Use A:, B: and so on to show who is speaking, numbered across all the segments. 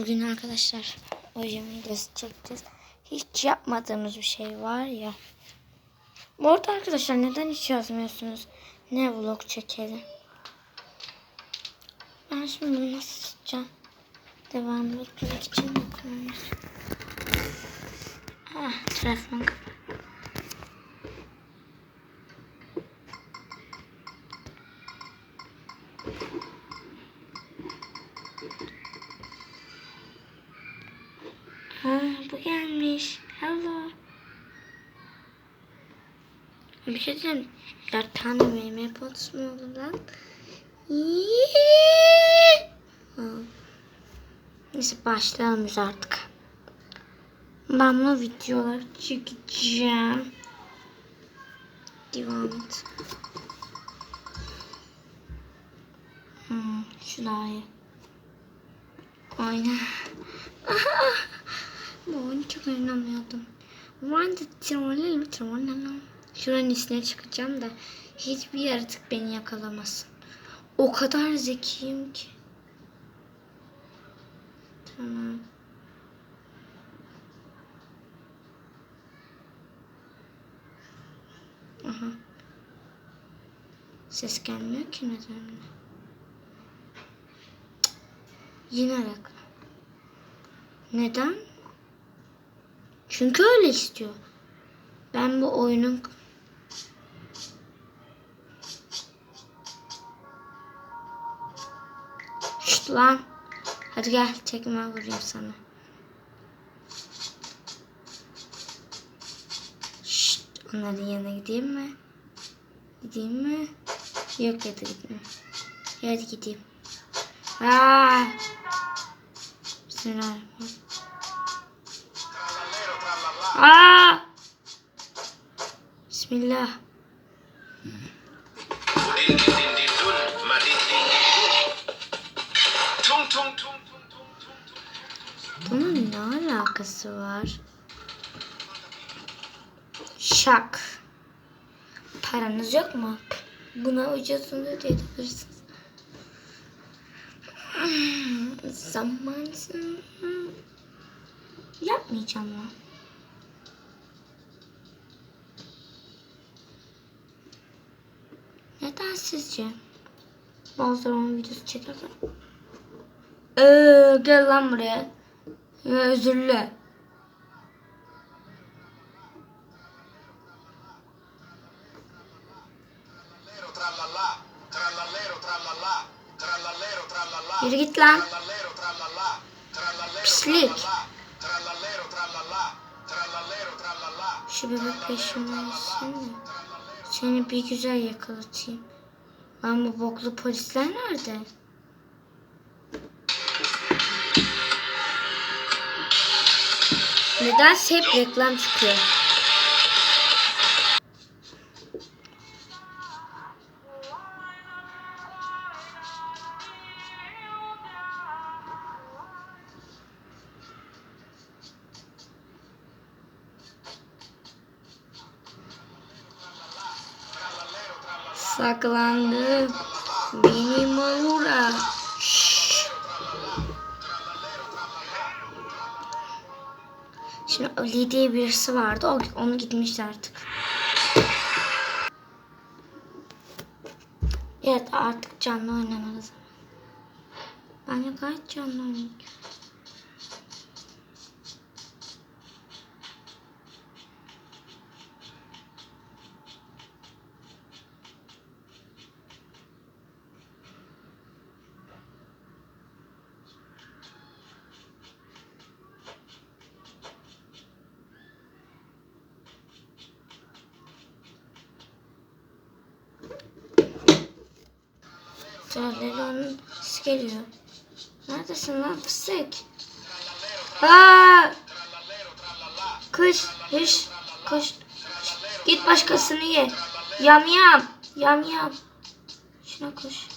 A: Bugün arkadaşlar videosu çekeceğiz. Hiç yapmadığımız bir şey var ya. Bu arada arkadaşlar neden hiç yazmıyorsunuz? Ne vlog çekelim? Ben şimdi bunu nasıl tutacağım? Devamlı tutmak için yapıyoruz. Ah telefon kapalı. Bir şey diyeceğim. Dört tane meme potus mu oldu lan? Neyse başlayalım biz artık. Ben bunu videolar çekeceğim. Devam et. Hmm, şu daha iyi. Aynen. Bu oyunu çok oynamıyordum. Ben de trollerim trollerim. Şuranın üstüne çıkacağım da hiçbir yaratık beni yakalamasın. O kadar zekiyim ki. Tamam. Aha. Ses gelmiyor ki neden? Yine reklam. Neden? Çünkü öyle istiyor. Ben bu oyunun Şşt lan. Hadi gel tekme vurayım sana. Şşt onların yanına gideyim mi? Gideyim mi? Yok ya da gitmeyeyim. Hadi gideyim. Aa! Bismillahirrahmanirrahim. Aa! Bismillah. Ne alakası var? Şak. Paranız yok mu? Buna ucuzunu ödeyebilirsiniz. Zamansın. Yapmayacağım ya. Neden sizce? Bazıları onun videosu çekerken. Ee, gel lan buraya. Ve özürlü.
B: Trallallero trallallà.
A: Yürü git lan. Pislik. Şu bebek peşimden gitsene. Seni bir güzel yakalatayım. Lan bu boklu polisler nerede? Nedense hep reklam çıkıyor. Saklandı. Benim uğra. Şimdi Ali diye birisi vardı. O, onu gitmişti artık. Evet artık canlı oynamalıyız. Ben de gayet canlı oynuyorum. Tralleron'un sesi geliyor. Neredesin lan fıstık? Aa! Kış, kış, kış. Git başkasını ye. Yam yam, yam yam. Şuna koş.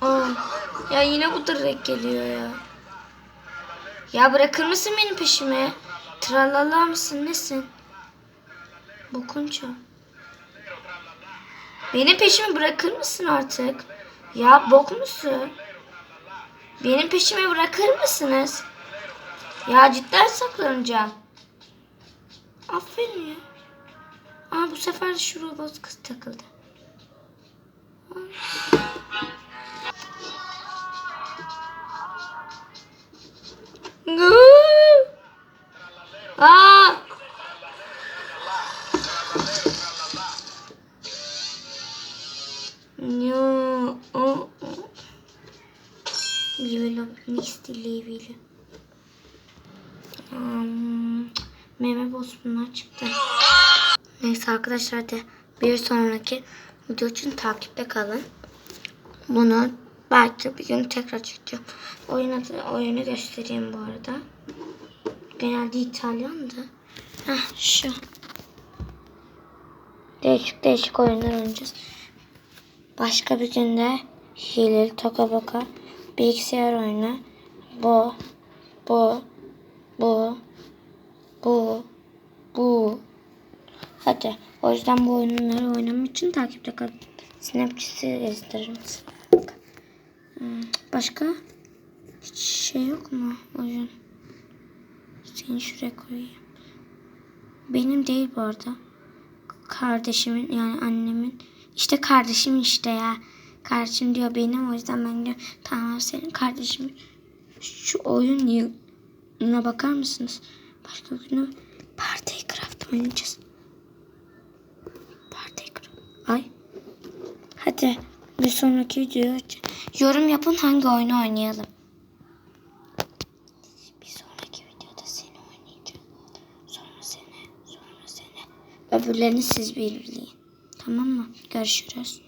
A: Aa, Ya yine bu direkt geliyor ya. Ya bırakır mısın benim peşime? Tralala mısın nesin? Bokunca. Benim peşimi bırakır mısın artık? Ya bok musun? Benim peşime bırakır mısınız? Ya cidden saklanacağım. Aferin ya. Aa bu sefer şu robot kız takıldı. Aa! Yo, o, o. Vivo misti livili. Um, meme boz bunlar. Neyse arkadaşlar de bir sonraki video için takipte kalın. Bunu belki bir gün tekrar çekeceğim. Oyunu, oyunu göstereyim bu arada. Genelde İtalyan da. Heh şu. Değişik değişik oyunlar oynayacağız. Başka bir günde hileli toka boka bilgisayar oyunu. Bu, bu, bu, bu, bu. Hadi. O yüzden bu oyunları oynamak için takipte kalın. Snapchat'i. Hmm, Başka? Hiç şey yok mu oyun? Seni şuraya koyayım. Benim değil bu arada. Kardeşimin yani annemin. İşte kardeşim işte ya. Kardeşim diyor benim o yüzden ben diyorum tamam senin kardeşim. Şu oyun yılına bakar mısınız? Başka günü Party Craft oynayacağız. Party Craft. Ay. Hadi bir sonraki videoya yorum yapın hangi oyunu oynayalım. Bir sonraki videoda seni oynayacağım. Sonra seni, sonra seni. Öbürlerini siz belirleyin. Tamam mı? Görüşürüz.